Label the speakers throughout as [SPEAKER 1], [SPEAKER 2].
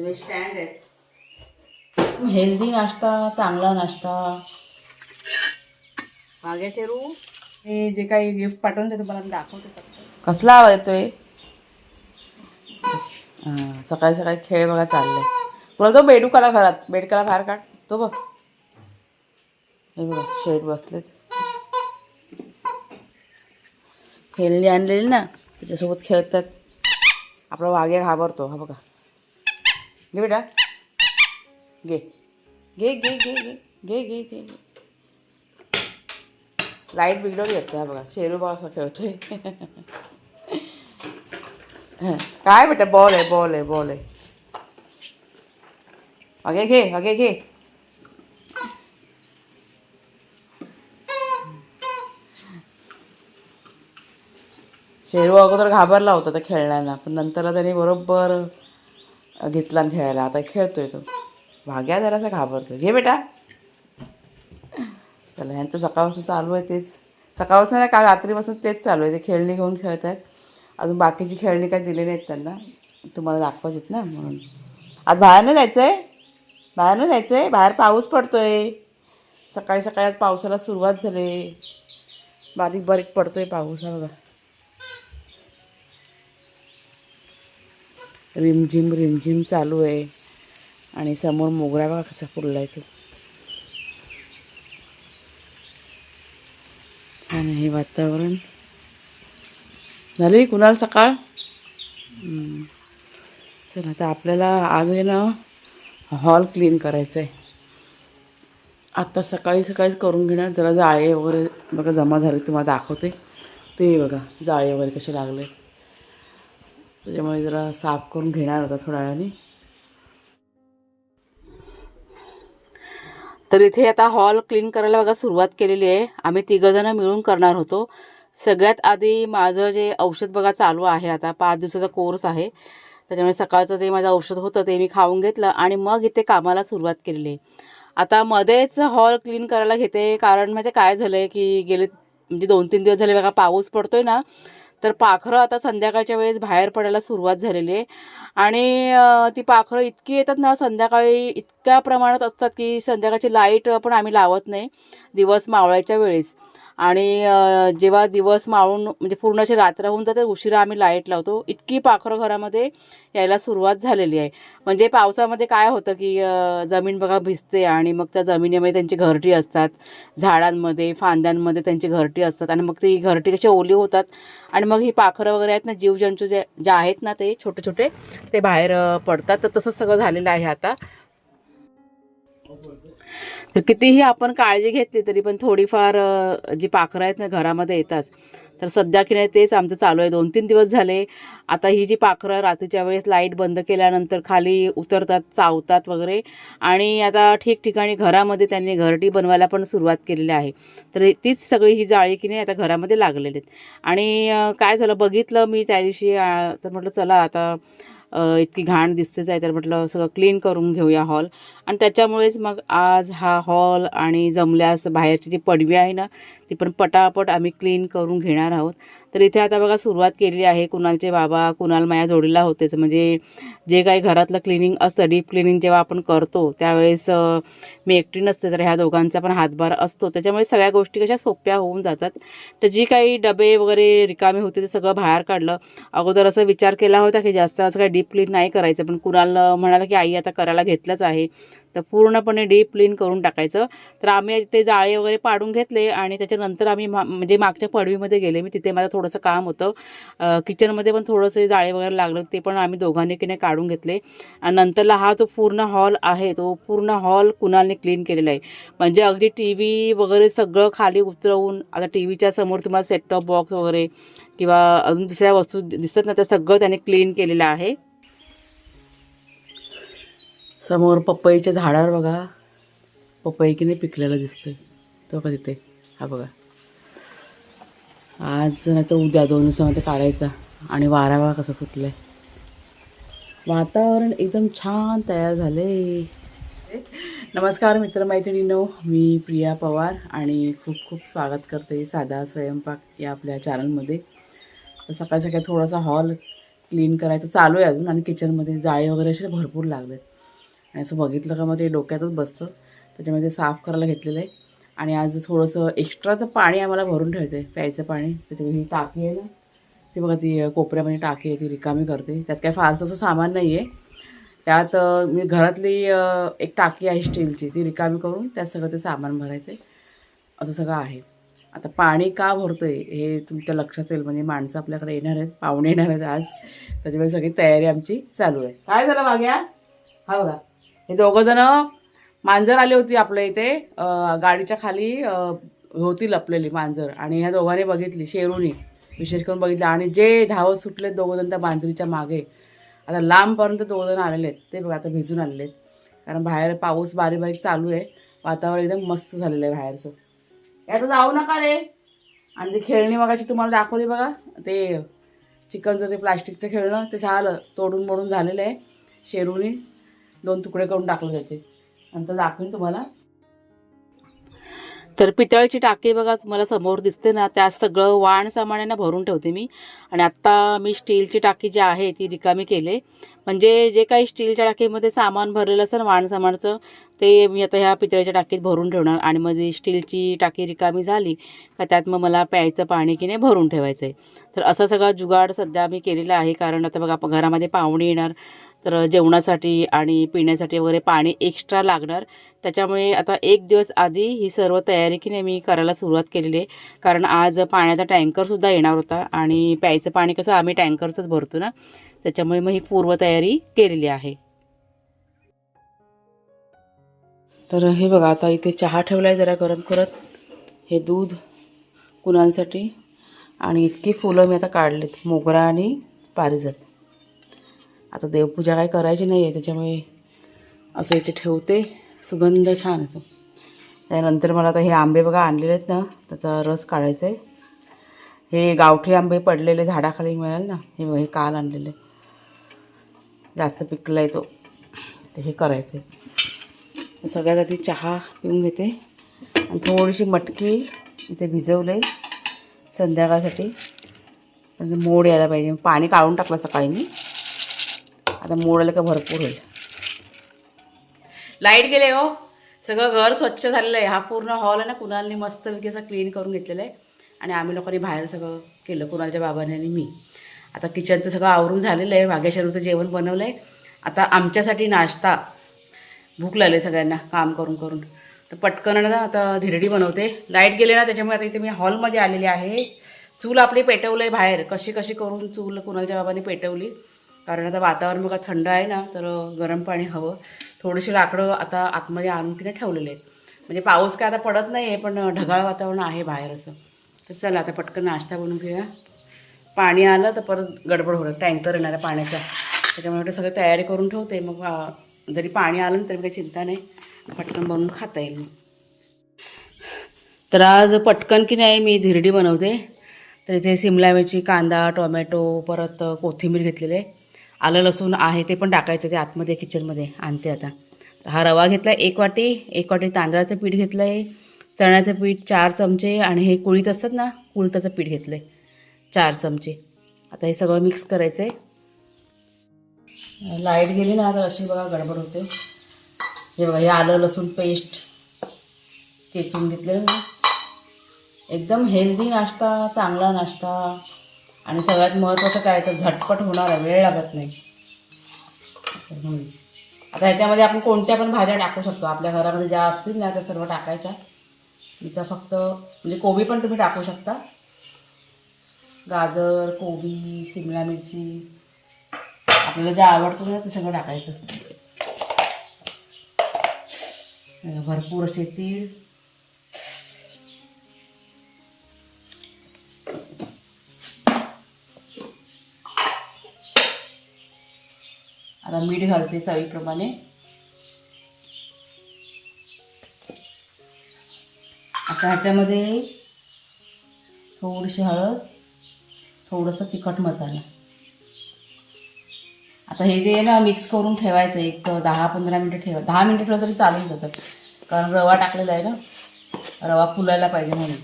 [SPEAKER 1] त्याच्यामुळे स्टँड आहेत.
[SPEAKER 2] हेल्दी नाश्ता चांगला नाश्ता.
[SPEAKER 1] मागे शेरू हे जे काही गिफ्ट पाठवून ते तुम्हाला मी दाखवते फक्त.
[SPEAKER 2] कसला आवाज येतोय? हां सकाळी सकाळी खेळ बघा चाललाय. तुला तो बेडूकाला घरात. बेडकाला बाहेर काढ. तो बघ. हे बघा शेड बसलेत. खेळणी आणलेली ना त्याच्यासोबत खेळतात. आपला वाघ्या घाबरतो हा बघा. घे बेटा. घे. घे घे घे घे. घे घे घे घे. लाइट बिघडवली येते हा बघा. शेरू बघा असा खेळतोय. काय बेटा? बॉल आहे बॉल आहे बॉल आहे. अगे घे अगे घे. शेरू अगोदर घाबरला होता त्या खेळण्याला पण नंतरला त्याने बरोबर घेतला आणि खेळायला. आता खेळतोय तो. भाग्या जरासा घाबरतो घे बेटा. चला ह्यांचं सकाळपासून चालू आहे तेच. सकाळपासून नाही काल रात्रीपासून तेच चालू आहे. ते खेळणी घेऊन खेळत आहेत. अजून बाकीची खेळणी काय दिली नाहीत त्यांना. तुम्हाला दाखवायचीत ना म्हणून. आज बाहेर नाही जायचं आहे बाहेर नाही जायचं आहे बाहेर पाऊस पडतो आहे सकाळी सकाळी आज पावसाला सुरुवात झाली. बारीक बारीक पडतोय पाऊस हा बघा. रिमझिम रिमझिम चालू आहे. आणि समोर मोगरा बघा कसा फुलला आहे तो. आणि हे वातावरण. झाली कुणाल सकाळ? सर आता आपल्याला आज आहे ना हॉल क्लीन करायचं आहे आत्ता सकाळी सकाळीच करून घेणार. जरा जाळे वगैरे बघा जमा झाले तुम्हाला दाखवते. ते बघा जाळे वगैरे कसे लागले. त्याच्यामुळे जरा साफ करून घेणार होता थोड्या वेळाने. तर इथे आता हॉल क्लीन करायला बघा सुरुवात केलेली आहे. आम्ही तिघंजणं मिळून करणार होतो. सगळ्यात आधी माझं जे औषध बघा चालू आहे आता पाच दिवसाचा कोर्स आहे. त्याच्यामुळे सकाळचं जे माझं औषध होतं ते मी खाऊन घेतलं आणि मग इथे कामाला सुरुवात केलेली आहे. आता मध्येच हॉल क्लीन करायला घेते कारण माहिती काय झालं आहे की गेले म्हणजे दोन तीन दिवस झाले बघा पाऊस पडतोय ना. तर पाखरं आता संध्याकाळच्या वेळेस बाहेर पडायला सुरुवात झालेली आहे. आणि ती पाखरं इतकी येतात ना संध्याकाळी इतक्या प्रमाणात असतात की संध्याकाळची लाइट पण आम्ही लावत नाही. दिवस मावळायच्या वेळेस. आणि जेव्हा दिवस माळून म्हणजे पूर्ण अशी रात्र होऊन जाते उशिरा आम्ही लाइट लावतो. इतकी पाखरं घरामध्ये यायला सुरुवात झालेली आहे. म्हणजे पावसामध्ये काय होतं की जमीन बघा भिजते आणि मग त्या जमिनीमध्ये त्यांची घरटी असतात. झाडांमध्ये फांद्यांमध्ये त्यांची घरटी असतात आणि मग ती घरटी कशी ओली होतात आणि मग ही पाखरं वगैरे आहेत ना जीवजंतू जे जे आहेत ना ते छोटे छोटे ते बाहेर पडतात. तर तसंच सगळं झालेलं आहे आता. तर कितीही आपण काळजी घेतली तरी पण थोडीफार जी पाखरं आहेत ना घरामध्ये येतात तर सध्या की नाही तेच आमचं चालू आहे. दोन तीन दिवस झाले आता ही जी पाखरं रात्रीच्या वेळेस लाइट बंद केल्यानंतर खाली उतरतात चावतात वगैरे आणि आता ठिकठिकाणी घरामध्ये त्यांनी घरटी बनवायला पण सुरुवात केलेली आहे. तर तीच सगळी ही जाळी की नाही आता घरामध्ये लागलेली आहेत. आणि काय झालं बघितलं मी त्या दिवशी तर म्हटलं चला आता इतकी घाण दिसतेच आहे तर म्हटलं सगळं क्लीन करून घेऊया हॉल. आणि त्याच्यामुळेच मग आज हा हॉल आणि जमल्यास बाहेरची जी पडवी आहे ना ती पण पटापट आम्ही क्लीन करून घेणार आहोत. तर इथे आता बघा सुरुवात केली आहे कुणालचे बाबा कुणाल माया जोडीला होतेच म्हणजे जे काही घरातलं क्लिनिंग असतं डीप क्लिनिंग जेव्हा आपण करतो त्यावेळेस मी एकटी नसते तर ह्या दोघांचा पण हातभार असतो. त्याच्यामुळे सगळ्या गोष्टी कशा सोप्या होऊन जातात. तर जी काही डबे वगैरे रिकामे होते ते सगळं बाहेर काढलं. अगोदर असा विचार केला होता की जास्त असं काही डीप क्लीन नाही करायचं पण कुणाल म्हणाला की आई आता करायला घेतलंच आहे. तर पूर्णपणे डीप क्लीन करून टाकायचं. तर आम्ही ते जाळे वगैरे पाडून घेतले आणि त्याच्यानंतर आम्ही मा म्हणजे मागच्या पडवीमध्ये गेले. मी तिथे माझं थोडंसं काम होतं. किचनमध्ये पण थोडंसं जाळे वगैरे लागलं. ते पण आम्ही दोघांनी की नाही काढून घेतले. आणि नंतरला हा जो पूर्ण हॉल आहे तो पूर्ण हॉल कुणालने क्लीन केलेला आहे. म्हणजे अगदी टी व्ही वगैरे सगळं खाली उतरवून आता टी व्हीच्या समोर तुम्हाला सेटटॉप बॉक्स वगैरे किंवा अजून दुसऱ्या वस्तू दिसतात ना त्या सगळं त्याने क्लीन केलेलं आहे. समोर पपईच्या झाडावर बघा. पपई की नाही पिकलेलं दिसतंय. तो का तिथे. हा बघा. आज नाही तर उद्या दोन दिवसामध्ये काढायचा. आणि वारा बघा कसा सुटलाय. वातावरण एकदम छान तयार झाले नमस्कार मित्रमैत्रिणीनो. मी प्रिया पवार आणि खूप खूप स्वागत करते साधा स्वयंपाक या आपल्या चॅनलमध्ये सकाळ सकाळी थोडासा हॉल क्लीन करायचं चालू आहे अजून आणि किचनमध्ये जाळे वगैरे असे भरपूर लागलेत. आणि असं बघितलं का मग ते डोक्यातच बसतं. त्याच्यामध्ये साफ करायला घेतलेलं आहे. आणि आज थोडंसं एक्स्ट्राचं पाणी आम्हाला भरून ठेवायचं आहे प्यायचं पाणी. त्याच्यामध्ये ही टाकी आहे ना. ती बघा ती कोपऱ्यामध्ये टाकी आहे. ती रिकामी करते. त्यात काय फारसं असं सामान नाही आहे त्यात मी घरातली एक टाकी आहे स्टीलची. ती रिकामी करून त्यात सगळं ते सामान भरायचं आहे असं सगळं आहे. आता पाणी का भरतो आहे हे तुमच्या लक्षात येईल. म्हणजे माणसं आपल्याकडे येणार आहेत. पाहुणे येणार आहेत आज. त्याच्यामुळे सगळी तयारी आमची चालू आहे. काय झालं माग्या हा बघा. हे दोघं जण मांजर आली होती आपल्या इथे. गाडीच्या खाली होती लपलेली मांजर. आणि ह्या दोघांनी बघितली शेरूनी. विशेष करून बघितलं. आणि जे धावत सुटले दोघं जण त्या मांजरीच्या मागे. आता लांबपर्यंत दोघं जण आलेले आहेत ते बघा आता भिजून आलेले आहेत कारण बाहेर पाऊस बारीक बारीक चालू आहे. वातावरण एकदम मस्त झालेलं आहे बाहेरचं. यात जाऊ नका रे. आणि ते खेळणी मगाशी तुम्हाला दाखवली बघा. ते चिकनचं ते प्लास्टिकचं खेळणं ते झालं. तोडून मोडून झालेलं आहे. शेरूनी. दोन तुकडे करून टाकले त्याचे. नंतर दाखवेन तुम्हाला. तर पितळची टाकी बघा मला समोर दिसते ना त्यात सगळं वाण सामान्यांना भरून ठेवते मी. आणि आत्ता मी स्टीलची टाकी जी आहे ती रिकामी केले. म्हणजे जे काही स्टीलच्या टाकीमध्ये सामान भरलेलं असेल वाण सामानचं ते मी आता ह्या पितळ्याच्या टाकीत भरून ठेवणार. आणि मध्ये स्टीलची टाकी रिकामी झाली का त्यात मग मला प्यायचं पाणी की नाही भरून ठेवायचं आहे तर असा सगळा जुगाड सध्या मी केलेला आहे. कारण आता बघा घरामध्ये पाहुणे येणार तर जेवणासाठी आणि पिण्यासाठी वगैरे पाणी एक्स्ट्रा लागणार. त्याच्यामुळे आता एक दिवस आधी ही सर्व तयारी की नाही मी करायला सुरुवात केलेली आहे. कारण आज पाण्याचा टँकरसुद्धा येणार होता आणि प्यायचं पाणी कसं आम्ही टँकरचंच भरतो ना. त्याच्यामुळे मग ही पूर्वतयारी केलेली आहे. तर हे बघा आता इथे चहा ठेवला आहे जरा गरम करत. हे दूध कुणांसाठी आणि इतकी फुलं मी आता काढलीत मोगरा आणि पारिजात. आता देवपूजा काय करायची नाही आहे त्याच्यामुळे असं इथे ठेवते. सुगंध छान येतो. त्यानंतर मला आता हे आंबे बघा आणलेले आहेत ना त्याचा रस काढायचा आहे हे गावठी आंबे पडलेले झाडाखाली मिळेल ना हे बघा, हे काल आणलेले. जास्त पिकला आहे तो. तर हे करायचं आहे सगळ्यात आधी चहा पिऊन घेते. आणि थोडीशी मटकी इथे भिजवले संध्याकाळसाठी. म्हणजे मोड यायला पाहिजे. पाणी काढून टाकलं सकाळी मी. आता मोडलं का भरपूर होईल. लाइट गेले हो. सगळं घर स्वच्छ झालेलं आहे. हा पूर्ण हॉल आहे ना कुणालने मस्तपैकी असं क्लीन करून घेतलेलं आहे. आणि आम्ही लोकांनी बाहेर सगळं केलं कुणालच्या बाबाने आणि मी. आता किचनचं सगळं आवरून झालेलं आहे. वाघेश्वरचं जेवण बनवलं आहे. आता आमच्यासाठी नाश्ता. भूक लागली सगळ्यांना काम करून करून. तर पटकन ना आता धिरडी बनवते. लाइट गेले ना त्याच्यामुळे आता इथे मी हॉलमध्ये आलेली आहे. चूल आपली पेटवलं आहे बाहेर. कशी कशी करून चूल कुणालच्या बाबांनी पेटवली? कारण आता वातावरण बघा थंड आहे ना तर गरम पाणी हवं. थोडीशी लाकडं आता आतमध्ये आणून तिने ठेवलेले आहेत. म्हणजे पाऊस काय आता पडत नाही आहे पण ढगाळ वातावरण आहे बाहेर असं. तर चला आता पटकन नाश्ता बनवून घेऊया. पाणी आलं तर परत गडबड होतं टँकर येणार आहे पाण्याचा. त्याच्यामुळे सगळं तयारी करून ठेवते. मग जरी पाणी आलं ना तरी काही चिंता नाही. पटकन बनवून खाता येईल. मग तर आज पटकन की नाही मी धिरडी बनवते. तर इथे सिमला मिरची कांदा टोमॅटो परत कोथिंबीर घेतलेले आहे. आलं लसूण आहे ते पण टाकायचं ते आतमध्ये किचनमध्ये आणते आता. हा रवा घेतला एक वाटी एक वाटी तांदळाचं पीठ घेतलं आहे चण्याचं पीठ चार चमचे आणि हे कुळीत असतात ना कुळताचं पीठ घेतलं आहे चार चमचे. आता हे सगळं मिक्स करायचं आहे लाइट गेली ना तर अशी बघा गडबड होते. हे बघा हे आलं लसूण पेस्ट चेचून घेतलेलं ना. एकदम हेल्दी नाश्ता चांगला नाश्ता. आणि सगळ्यात महत्त्वाचं काय तर झटपट होणार आहे वेळ लागत नाही. आता ह्याच्यामध्ये आपण कोणत्या पण भाज्या टाकू शकतो. आपल्या घरामध्ये ज्या असतील ना त्या सर्व टाकायच्या. इथं फक्त म्हणजे कोबी पण तुम्ही टाकू शकता. गाजर कोबी शिमला मिरची. आपल्याला जे आवडतं ना ते सगळं टाकायचं. भरपूर असे तीळ. मीठ घालते चवीप्रमाणे. आता ह्याच्यामध्ये थोडीशी हळद थोडंसं तिखट मसाला. आता हे जे आहे ना मिक्स करून ठेवायचं एक दहा पंधरा मिनटं ठेवा. दहा मिनटं ठेवलं तरी चालून जातं कारण रवा टाकलेला आहे ना रवा फुलायला पाहिजे म्हणून.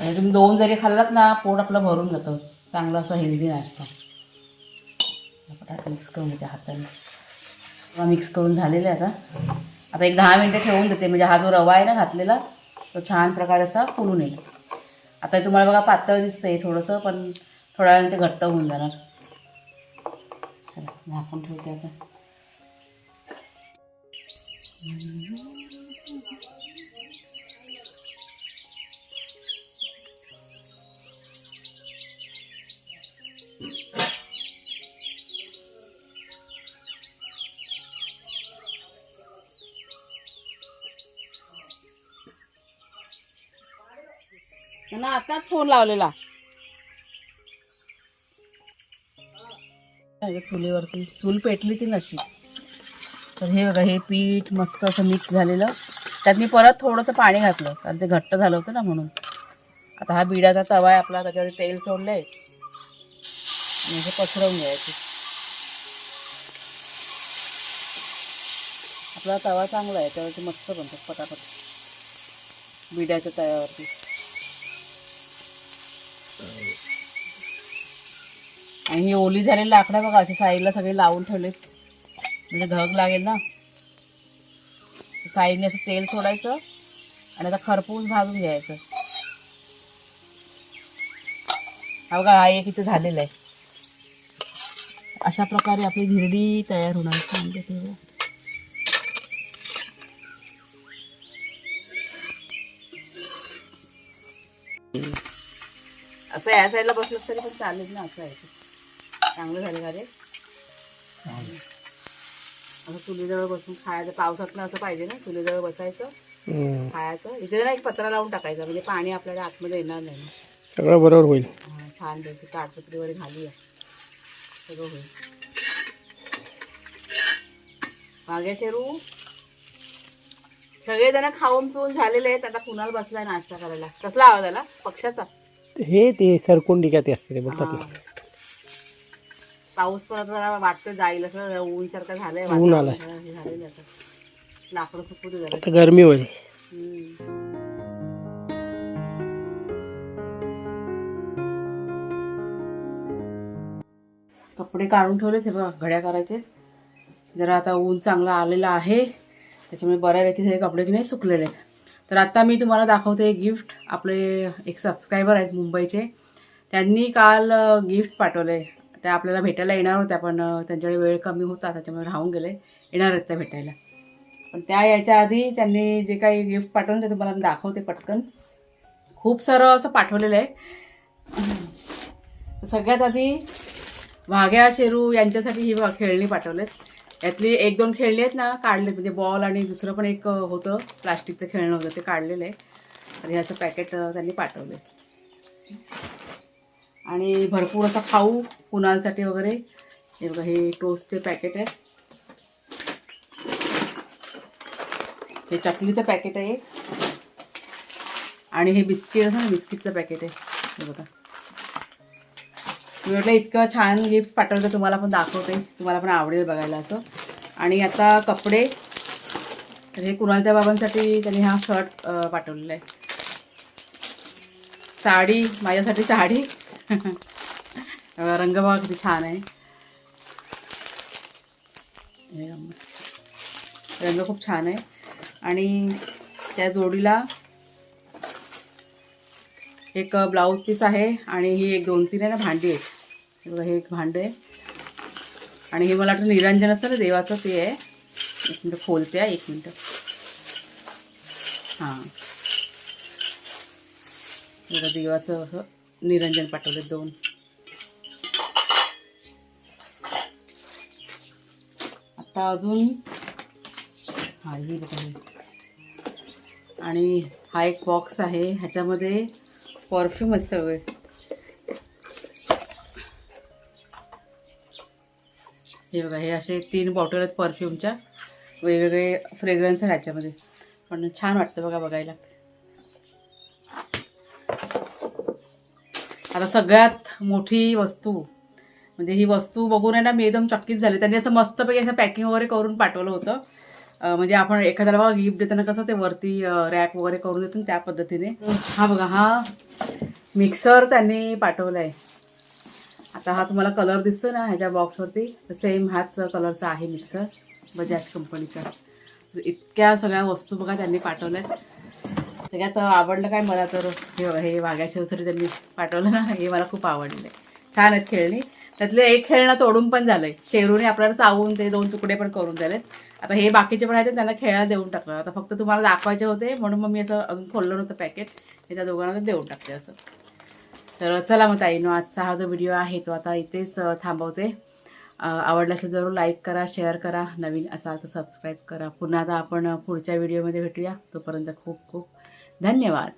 [SPEAKER 2] आणि तुम्ही दोन जरी खाल्लात ना पोट आपलं भरून जातं. चांगलं असं हेल्दी नाश्ता. पटाट मिक्स करून घेते हाताने. मिक्स करून झालेलं आहे आता. आता एक दहा मिनटं ठेवून देते. म्हणजे हा जो रवा आहे ना घातलेला तो छान प्रकारे असा फुलून येईल. आता हे तुम्हाला बघा पातळ दिसतंय थोडंसं पण थोड्या वेळाने ते घट्ट होऊन जाणार. चला झाकून ठेवते आता. त्यांना आताच फोन लावलेला. चुलीवरती चूल पेटली ती नशी. तर हे बघा हे पीठ मस्त असं मिक्स झालेलं. त्यात मी परत थोडंसं पाणी घातलं कारण ते घट्ट झालं होतं ना म्हणून. आता हा बिड्याचा तवा आहे आपला त्याच्यावर तेल सोडलं आहे आणि हे पसरवून घ्यायचे. आपला तवा चांगला आहे त्यावरती मस्त बनतो पटापट. बिड्याच्या तव्यावरती. आणि ही ओली झालेली लाकडं बघा अशा साईडला सगळे लावून ठेवलेत. म्हणजे धग लागेल ना. साईडने असं तेल सोडायचं आणि आता खरपूस भाजून घ्यायचं. हा बघा हा एक इथे झालेला आहे. अशा प्रकारे आपली धिरडी तयार होणार सांगते तेव्हा असं या साईडला बसलं तरी पण चालेल ना असं आहे. चांगलं झालं का रे? असं चुलीजवळ बसून खायचं पावसात ना असं पाहिजे ना चुलीजवळ बसायचं खायचं. इथे ना एक पत्रा लावून टाकायचा म्हणजे पाणी आपल्याला आतमध्ये येणार नाही.
[SPEAKER 3] सगळं बरोबर होईल.
[SPEAKER 2] छान पैकी ताडपत्री वगैरे घालूया. सगळं होईल. मागे शेरू. सगळेजण खाऊन पिऊन झालेले आहेत आता कुणाल बसलाय नाश्ता करायला? कसला आवाज आला? पक्षाचा?
[SPEAKER 3] हे ते सरकुंडी का ते असते ते बोलतात.
[SPEAKER 2] पाऊस पण जरा वाटतं जाईल असं ऊन सारखं झालंय
[SPEAKER 3] ऊन आलंय.
[SPEAKER 2] वातावरण हे झालेलं आता. लाकडं सुकू दे जरा
[SPEAKER 3] आता गरमी होईल.
[SPEAKER 2] कपडे काढून ठेवले ते बघा घड्या करायचे. जरा आता ऊन चांगलं आलेलं आहे. त्याच्यामुळे बऱ्यापैकी सगळे कपडे की नाही सुकलेले आहेत. तर आता मी तुम्हाला दाखवते गिफ्ट आपले एक सबस्क्रायबर आहेत मुंबईचे. त्यांनी काल गिफ्ट पाठवले. त्या आपल्याला भेटायला येणार होत्या पण त्यांच्याकडे वेळ कमी होता त्याच्यामुळे राहून गेले. येणार आहेत त्या भेटायला. पण त्या यायच्या आधी त्यांनी जे काही गिफ्ट पाठवलं ते तुम्हाला दाखवते पटकन. खूप सारं असं पाठवलेलं आहे. सगळ्यात आधी वाघ्या शेरू यांच्यासाठी ही खेळणी पाठवलेत. यातली एक दोन खेळणी आहेत ना काढलेत. म्हणजे बॉल आणि दुसरं पण एक होतं. प्लास्टिकचं खेळणं होतं ते काढलेलं आहे. आणि हे असं पॅकेट त्यांनी पाठवलं आणि भरपूर असा खाऊ कुणालसाठी वगैरे. हे बघा हे टोस्टचे पॅकेट आहेत. हे चकलीचं पॅकेट आहे आणि हे बिस्किट असं ना बिस्किटचं पॅकेट आहे. हे बघा. मी म्हटलं इतकं छान गिफ्ट पाठवलं तुम्हाला पण दाखवते. तुम्हाला पण आवडेल बघायला असं. आणि आता कपडे. हे कुणालच्या बाबांसाठी त्यांनी हा शर्ट पाठवलेला आहे. साडी माझ्यासाठी साडी. रंग बघा किती छान आहे. रंग. खूप छान आहे. आणि त्या जोडीला एक ब्लाऊज पीस आहे आणि ही एक दोन तीन आहे ना भांडी आहेत. हे बघा हे एक भांडं आहे. आणि हे मला वाटतं निरंजन असतं ना देवाचं ते आहे. एक मिनटं खोलते आहे, एक मिनटं. हां बघा देवाचं असं निरंजन पाठवले दोन. आता अजून हा ही बघा आणि हा एक बॉक्स आहे ह्याच्यामध्ये परफ्यूम आहेत सगळे. हे बघा हे असे तीन बॉटल आहेत परफ्यूमच्या वेगवेगळे फ्रेग्रन्स आहेत ह्याच्यामध्ये. पण छान वाटतं बघा बघायला. आता सगळ्यात मोठी वस्तू म्हणजे ही वस्तू बघून आहे ना मी एकदम चक्कीच झाले. त्यांनी असं मस्तपैकी असं पॅकिंग वगैरे करून पाठवलं होतं. म्हणजे आपण एखाद्याला बघा गिफ्ट देताना कसं ते वरती रॅक वगैरे करून देतो ना त्या पद्धतीने. हा बघा हा मिक्सर त्यांनी पाठवलाय. आता हा तुम्हाला कलर दिसतो ना ह्याच्या बॉक्सवरती सेम हाच कलरचा आहे मिक्सर बजाज कंपनीचा इतक्या सगळ्या वस्तू बघा त्यांनी पाठवल्या आहेत सगळ्यात आवडलं काय मला तर हे हे वाघ्याच्या तरी त्यांनी पाठवलं ना हे मला खूप आवडले. छान आहेत खेळणी. त्यातले एक खेळणं तोडून पण झालंय. शेरूने आपल्याला चावून ते दोन तुकडे पण करून झालेत आता हे बाकीचे पण आहेत त्यांना खेळायला देऊन टाकलं. आता फक्त तुम्हाला दाखवायचे होते म्हणून मग मी असं अजून खोललं नव्हतं पॅकेट हे त्या दोघांना देऊन टाकते असं. तर चला मग ताईनो आजचा हा जो व्हिडिओ आहे तो आता इथेच थांबवते. आवडला असेल जरूर लाईक करा शेअर करा. नवीन असाल तर सबस्क्राईब करा. पुन्हा आता आपण पुढच्या व्हिडिओमध्ये भेटूया. तोपर्यंत खूप खूप धन्यवाद.